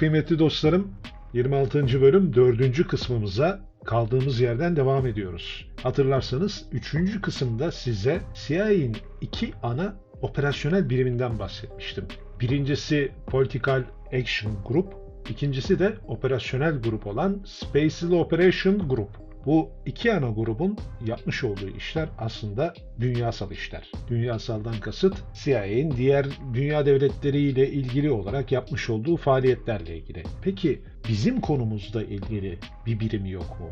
Kıymetli dostlarım. 26. bölüm 4. kısmımıza kaldığımız yerden devam ediyoruz. Hatırlarsanız 3. kısımda size CIA'in iki ana operasyonel biriminden bahsetmiştim. Birincisi Political Action Group, ikincisi de operasyonel grup olan Special Operation Group. Bu iki ana grubun yapmış olduğu işler aslında dünyasal işler. Dünyasaldan kasıt CIA'nin diğer dünya devletleriyle ilgili olarak yapmış olduğu faaliyetlerle ilgili. Peki bizim konumuzda ilgili bir birim yok mu?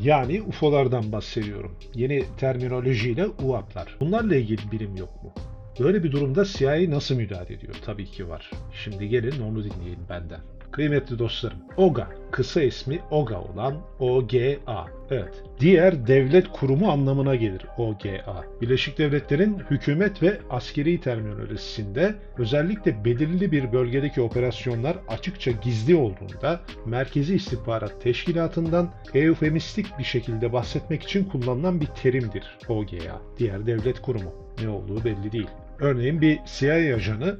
Yani UFO'lardan bahsediyorum. Yeni terminolojiyle UAP'lar. Bunlarla ilgili birim yok mu? Böyle bir durumda CIA nasıl müdahale ediyor? Tabii ki var. Şimdi gelin onu dinleyin benden. Kıymetli dostlarım, OGA, kısa ismi OGA olan OGA. Evet, diğer devlet kurumu anlamına gelir OGA. Birleşik Devletler'in hükümet ve askeri terminolojisinde özellikle belirli bir bölgedeki operasyonlar açıkça gizli olduğunda Merkezi İstihbarat Teşkilatı'ndan eufemistik bir şekilde bahsetmek için kullanılan bir terimdir OGA. Diğer devlet kurumu. Ne olduğu belli değil. Örneğin bir CIA ajanı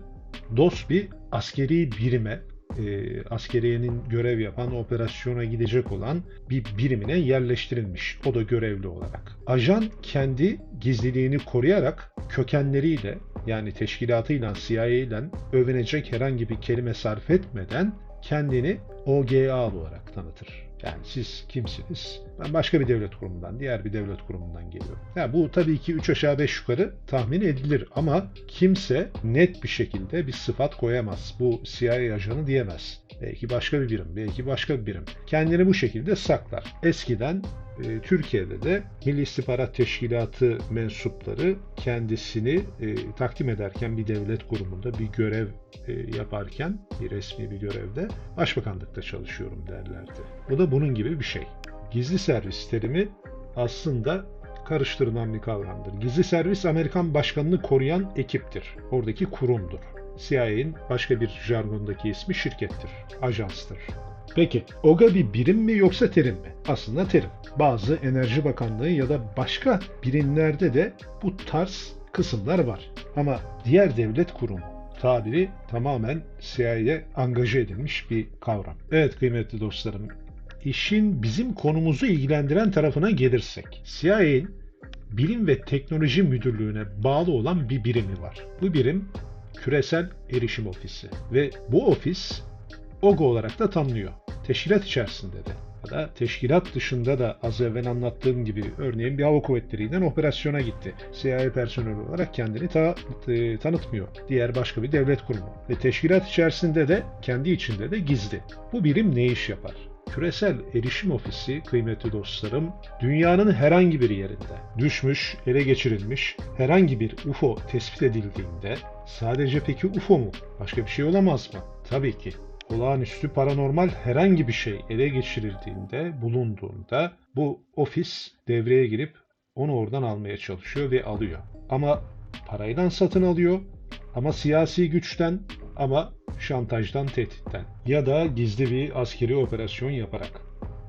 DOS bir askeri birime e, askeriyenin görev yapan operasyona gidecek olan bir birimine yerleştirilmiş. O da görevli olarak. Ajan kendi gizliliğini koruyarak kökenleriyle yani teşkilatıyla CIA ile övünecek herhangi bir kelime sarf etmeden kendini OGA olarak tanıtır. Yani siz kimsiniz? Ben başka bir devlet kurumundan, diğer bir devlet kurumundan geliyorum. Yani bu tabii ki 3 aşağı 5 yukarı tahmin edilir ama kimse net bir şekilde bir sıfat koyamaz. Bu CIA ajanı diyemez. Belki başka bir birim, belki başka bir birim. Kendini bu şekilde saklar. Eskiden e, Türkiye'de de Milli İstihbarat Teşkilatı mensupları kendisini e, takdim ederken bir devlet kurumunda bir görev e, yaparken bir resmi bir görevde başbakanlıkta çalışıyorum derlerdi. Bu da bunun gibi bir şey. Gizli servis terimi aslında karıştırılan bir kavramdır. Gizli servis Amerikan başkanını koruyan ekiptir. Oradaki kurumdur. CIA'nin başka bir jargondaki ismi şirkettir, ajanstır. Peki, OGA bir birim mi yoksa terim mi? Aslında terim. Bazı Enerji Bakanlığı ya da başka birimlerde de bu tarz kısımlar var. Ama diğer devlet kurumu tabiri tamamen CIA'ye angaje edilmiş bir kavram. Evet kıymetli dostlarım, işin bizim konumuzu ilgilendiren tarafına gelirsek, CIA'nin Bilim ve Teknoloji Müdürlüğü'ne bağlı olan bir birimi var. Bu birim Küresel Erişim Ofisi ve bu ofis OGA olarak da tanınıyor. Teşkilat içerisinde de ya da teşkilat dışında da az evvel anlattığım gibi örneğin bir hava kuvvetleriyle operasyona gitti. CIA personeli olarak kendini ta- e, tanıtmıyor. Diğer başka bir devlet kurumu. Ve teşkilat içerisinde de kendi içinde de gizli. Bu birim ne iş yapar? Küresel Erişim Ofisi kıymetli dostlarım dünyanın herhangi bir yerinde düşmüş, ele geçirilmiş herhangi bir UFO tespit edildiğinde sadece peki UFO mu? Başka bir şey olamaz mı? Tabii ki olağanüstü paranormal herhangi bir şey ele geçirildiğinde, bulunduğunda bu ofis devreye girip onu oradan almaya çalışıyor ve alıyor. Ama parayla satın alıyor, ama siyasi güçten, ama şantajdan, tehditten ya da gizli bir askeri operasyon yaparak.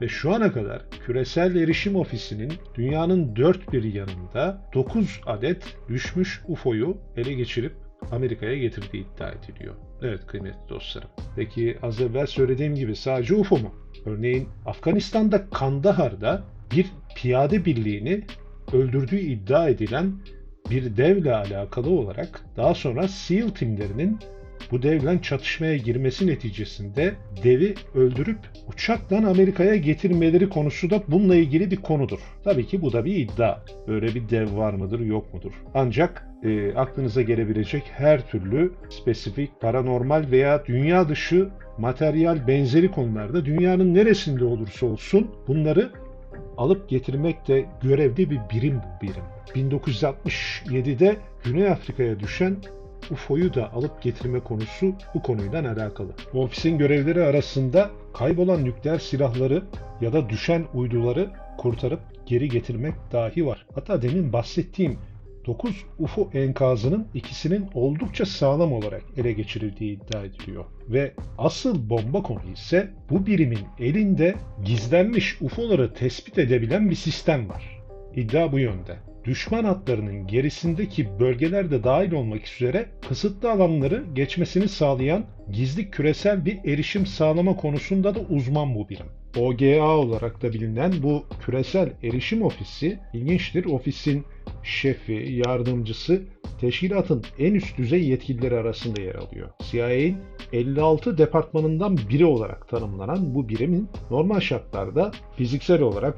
Ve şu ana kadar Küresel Erişim Ofisi'nin dünyanın dört bir yanında 9 adet düşmüş UFO'yu ele geçirip Amerika'ya getirdiği iddia ediliyor. Evet kıymetli dostlarım. Peki az evvel söylediğim gibi sadece UFO mu? Örneğin Afganistan'da Kandahar'da bir piyade birliğini öldürdüğü iddia edilen bir devle alakalı olarak daha sonra SEAL timlerinin bu devle çatışmaya girmesi neticesinde devi öldürüp uçakla Amerika'ya getirmeleri konusu da bununla ilgili bir konudur. Tabii ki bu da bir iddia. Böyle bir dev var mıdır yok mudur? Ancak e, aklınıza gelebilecek her türlü spesifik, paranormal veya dünya dışı materyal benzeri konularda dünyanın neresinde olursa olsun bunları alıp getirmek de görevli bir birim bu birim. 1967'de Güney Afrika'ya düşen UFO'yu da alıp getirme konusu bu konuyla alakalı. Ofisin görevleri arasında kaybolan nükleer silahları ya da düşen uyduları kurtarıp geri getirmek dahi var. Hatta demin bahsettiğim 9 UFO enkazının ikisinin oldukça sağlam olarak ele geçirildiği iddia ediliyor. Ve asıl bomba konu ise bu birimin elinde gizlenmiş UFO'ları tespit edebilen bir sistem var. İddia bu yönde. Düşman hatlarının gerisindeki bölgelerde dahil olmak üzere kısıtlı alanları geçmesini sağlayan gizli küresel bir erişim sağlama konusunda da uzman bu birim. OGA olarak da bilinen bu küresel erişim ofisi ilginçtir. Ofisin şefi, yardımcısı teşkilatın en üst düzey yetkilileri arasında yer alıyor. CIA'in 56 departmanından biri olarak tanımlanan bu birimin normal şartlarda fiziksel olarak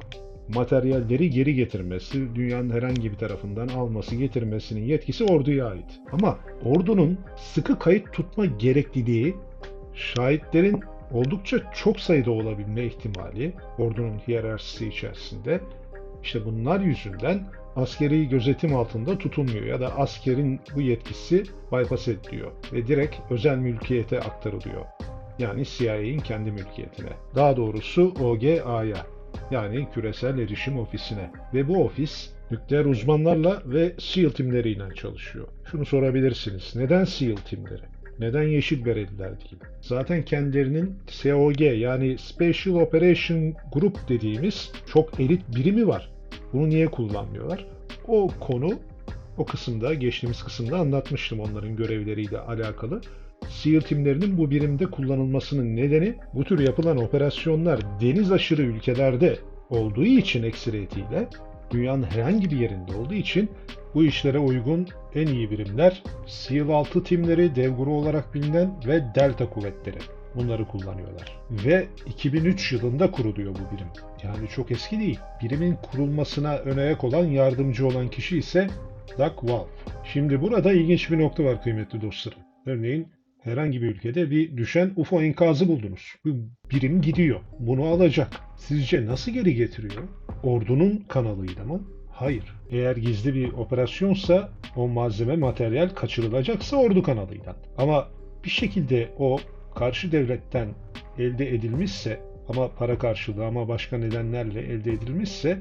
materyalleri geri getirmesi, dünyanın herhangi bir tarafından alması, getirmesinin yetkisi orduya ait. Ama ordunun sıkı kayıt tutma gerekliliği şahitlerin oldukça çok sayıda olabilme ihtimali ordunun hiyerarşisi içerisinde işte bunlar yüzünden askeri gözetim altında tutulmuyor ya da askerin bu yetkisi bypass ediliyor ve direkt özel mülkiyete aktarılıyor. Yani CIA'in kendi mülkiyetine. Daha doğrusu OGA'ya yani Küresel Erişim Ofisi'ne. Ve bu ofis nükleer uzmanlarla ve SEAL timleriyle çalışıyor. Şunu sorabilirsiniz. Neden SEAL timleri? Neden Yeşil Bereliler değil? Zaten kendilerinin SOG yani Special Operation Group dediğimiz çok elit birimi var. Bunu niye kullanmıyorlar? O konu o kısımda, geçtiğimiz kısımda anlatmıştım onların görevleriyle alakalı. SEAL timlerinin bu birimde kullanılmasının nedeni bu tür yapılan operasyonlar deniz aşırı ülkelerde olduğu için ekseriyetiyle dünyanın herhangi bir yerinde olduğu için bu işlere uygun en iyi birimler SEAL 6 timleri, devguru olarak bilinen ve Delta kuvvetleri. Bunları kullanıyorlar. Ve 2003 yılında kuruluyor bu birim. Yani çok eski değil. Birimin kurulmasına ön ayak olan yardımcı olan kişi ise Doug Wolf. Şimdi burada ilginç bir nokta var kıymetli dostlarım. Örneğin herhangi bir ülkede bir düşen UFO enkazı buldunuz. Bu birim gidiyor. Bunu alacak. Sizce nasıl geri getiriyor? Ordunun kanalıyla mı? Hayır. Eğer gizli bir operasyonsa o malzeme, materyal kaçırılacaksa ordu kanalıyla. Ama bir şekilde o karşı devletten elde edilmişse ama para karşılığı ama başka nedenlerle elde edilmişse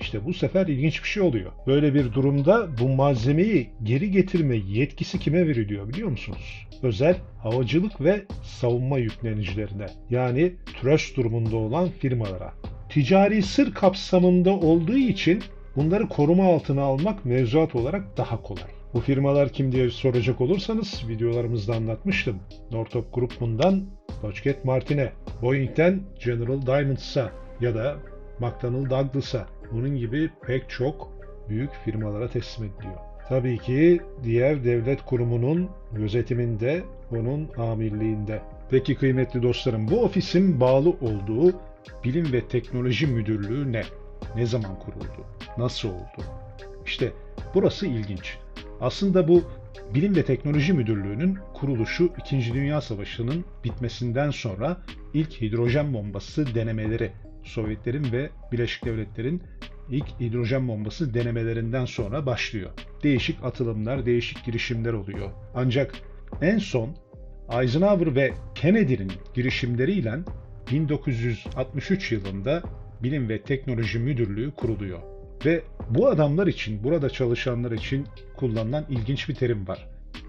işte bu sefer ilginç bir şey oluyor. Böyle bir durumda bu malzemeyi geri getirme yetkisi kime veriliyor biliyor musunuz? Özel havacılık ve savunma yüklenicilerine yani trust durumunda olan firmalara. Ticari sır kapsamında olduğu için bunları koruma altına almak mevzuat olarak daha kolay. Bu firmalar kim diye soracak olursanız videolarımızda anlatmıştım. Northrop Grumman'dan Lockheed Martin'e, Boeing'den General Diamonds'a ya da McDonnell Douglas'a bunun gibi pek çok büyük firmalara teslim ediliyor. Tabii ki diğer devlet kurumunun gözetiminde, onun amirliğinde. Peki kıymetli dostlarım bu ofisin bağlı olduğu Bilim ve Teknoloji Müdürlüğü ne? Ne zaman kuruldu? Nasıl oldu? İşte burası ilginç. Aslında bu Bilim ve Teknoloji Müdürlüğü'nün kuruluşu 2. Dünya Savaşı'nın bitmesinden sonra ilk hidrojen bombası denemeleri Sovyetlerin ve Birleşik Devletler'in ilk hidrojen bombası denemelerinden sonra başlıyor. Değişik atılımlar, değişik girişimler oluyor. Ancak en son Eisenhower ve Kennedy'nin girişimleriyle 1963 yılında Bilim ve Teknoloji Müdürlüğü kuruluyor. Ve bu adamlar için, burada çalışanlar için kullanılan ilginç bir terim var.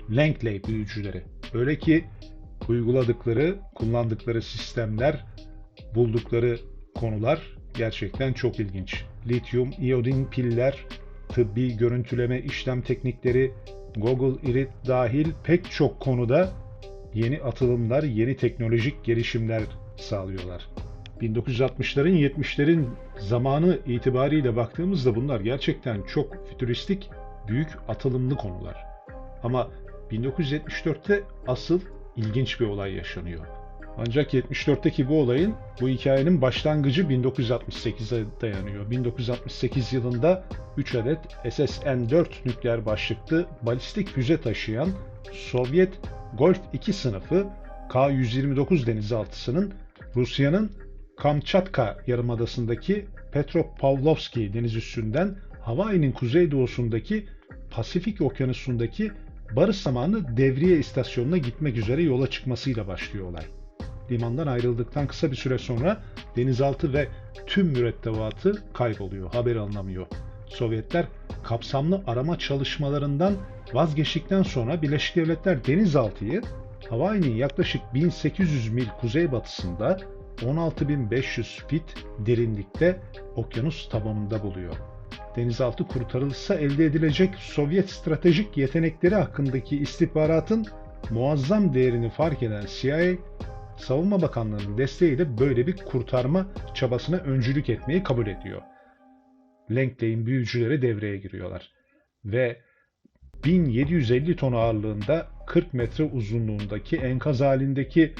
Langley büyücüleri. Öyle ki uyguladıkları, kullandıkları sistemler, buldukları konular gerçekten çok ilginç. Lityum, iodin piller, tıbbi görüntüleme işlem teknikleri, Google Irit dahil pek çok konuda yeni atılımlar, yeni teknolojik gelişimler sağlıyorlar. 1960'ların 70'lerin zamanı itibariyle baktığımızda bunlar gerçekten çok fütüristik, büyük atılımlı konular. Ama 1974'te asıl ilginç bir olay yaşanıyor. Ancak 74'teki bu olayın, bu hikayenin başlangıcı 1968'e dayanıyor. 1968 yılında 3 adet SSN-4 nükleer başlıklı balistik füze taşıyan Sovyet Golf 2 sınıfı K-129 denizaltısının Rusya'nın Kamçatka yarımadasındaki Petropavlovski deniz üssünden Hawaii'nin kuzeydoğusundaki Pasifik okyanusundaki barış zamanı devriye istasyonuna gitmek üzere yola çıkmasıyla başlıyor olay. Limandan ayrıldıktan kısa bir süre sonra denizaltı ve tüm mürettebatı kayboluyor, haber alınamıyor. Sovyetler kapsamlı arama çalışmalarından vazgeçtikten sonra Birleşik Devletler denizaltıyı Hawaii'nin yaklaşık 1800 mil kuzeybatısında 16.500 fit derinlikte okyanus tabanında buluyor. denizaltı kurtarılsa elde edilecek Sovyet stratejik yetenekleri hakkındaki istihbaratın muazzam değerini fark eden CIA, Savunma Bakanlığı'nın desteğiyle böyle bir kurtarma çabasına öncülük etmeyi kabul ediyor. Langley'in büyücüleri devreye giriyorlar ve 1750 ton ağırlığında 40 metre uzunluğundaki enkaz halindeki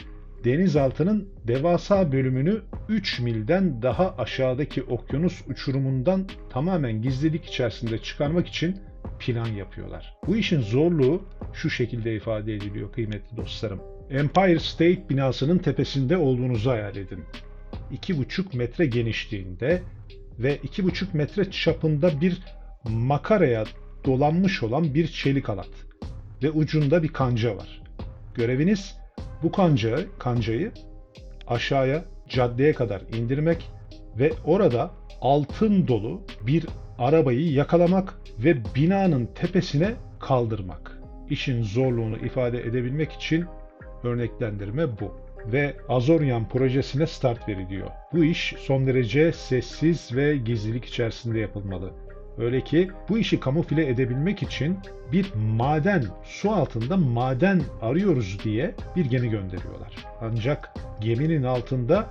denizaltının devasa bölümünü 3 milden daha aşağıdaki okyanus uçurumundan tamamen gizlilik içerisinde çıkarmak için plan yapıyorlar. Bu işin zorluğu şu şekilde ifade ediliyor kıymetli dostlarım. Empire State binasının tepesinde olduğunuzu hayal edin. 2,5 metre genişliğinde ve 2,5 metre çapında bir makaraya dolanmış olan bir çelik halat ve ucunda bir kanca var. Göreviniz bu kancayı, kancayı aşağıya caddeye kadar indirmek ve orada altın dolu bir arabayı yakalamak ve binanın tepesine kaldırmak. İşin zorluğunu ifade edebilmek için örneklendirme bu. Ve Azoryan projesine start veriliyor. Bu iş son derece sessiz ve gizlilik içerisinde yapılmalı. Öyle ki bu işi kamufle edebilmek için bir maden, su altında maden arıyoruz diye bir gemi gönderiyorlar. Ancak geminin altında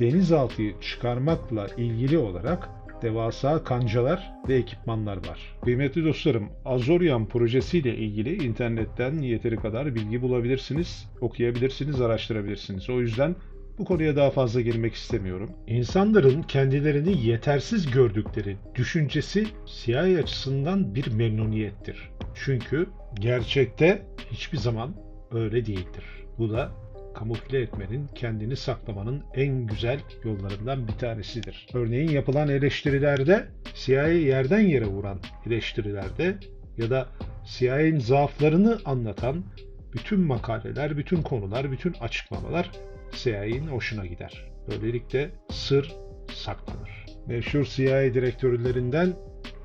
denizaltıyı çıkarmakla ilgili olarak devasa kancalar ve ekipmanlar var. Kıymetli dostlarım, Azoryan projesiyle ilgili internetten yeteri kadar bilgi bulabilirsiniz, okuyabilirsiniz, araştırabilirsiniz. O yüzden bu konuya daha fazla girmek istemiyorum. İnsanların kendilerini yetersiz gördükleri düşüncesi CIA açısından bir memnuniyettir. Çünkü gerçekte hiçbir zaman öyle değildir. Bu da kamufle etmenin, kendini saklamanın en güzel yollarından bir tanesidir. Örneğin yapılan eleştirilerde, CIA yerden yere vuran eleştirilerde ya da CIA'nin zaaflarını anlatan bütün makaleler, bütün konular, bütün açıklamalar CIA'nin hoşuna gider. Böylelikle sır saklanır. Meşhur CIA direktörlerinden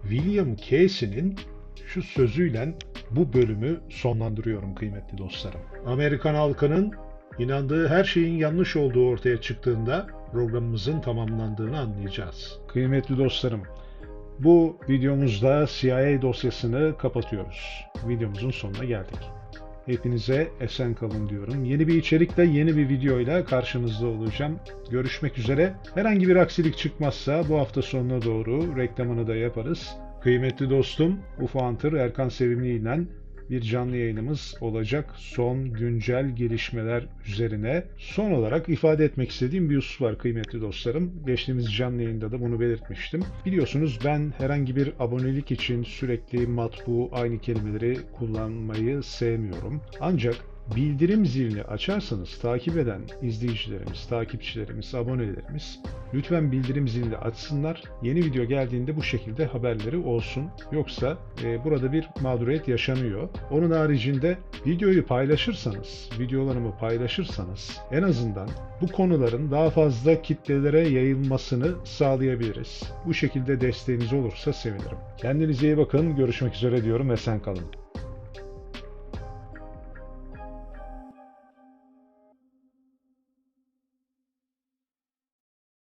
William Casey'nin şu sözüyle bu bölümü sonlandırıyorum kıymetli dostlarım. Amerikan halkının inandığı her şeyin yanlış olduğu ortaya çıktığında programımızın tamamlandığını anlayacağız. Kıymetli dostlarım, bu videomuzda CIA dosyasını kapatıyoruz. Videomuzun sonuna geldik. Hepinize esen kalın diyorum. Yeni bir içerikle, yeni bir videoyla karşınızda olacağım. Görüşmek üzere. Herhangi bir aksilik çıkmazsa bu hafta sonuna doğru reklamını da yaparız. Kıymetli dostum UFO Hunter Erkan Sevimli ile bir canlı yayınımız olacak. Son güncel gelişmeler üzerine son olarak ifade etmek istediğim bir husus var kıymetli dostlarım. Geçtiğimiz canlı yayında da bunu belirtmiştim. Biliyorsunuz ben herhangi bir abonelik için sürekli matbu aynı kelimeleri kullanmayı sevmiyorum. Ancak bildirim zilini açarsanız takip eden izleyicilerimiz, takipçilerimiz, abonelerimiz lütfen bildirim zilini açsınlar. Yeni video geldiğinde bu şekilde haberleri olsun. Yoksa e, burada bir mağduriyet yaşanıyor. Onun haricinde videoyu paylaşırsanız, videolarımı paylaşırsanız en azından bu konuların daha fazla kitlelere yayılmasını sağlayabiliriz. Bu şekilde desteğiniz olursa sevinirim. Kendinize iyi bakın. Görüşmek üzere diyorum. Esen kalın.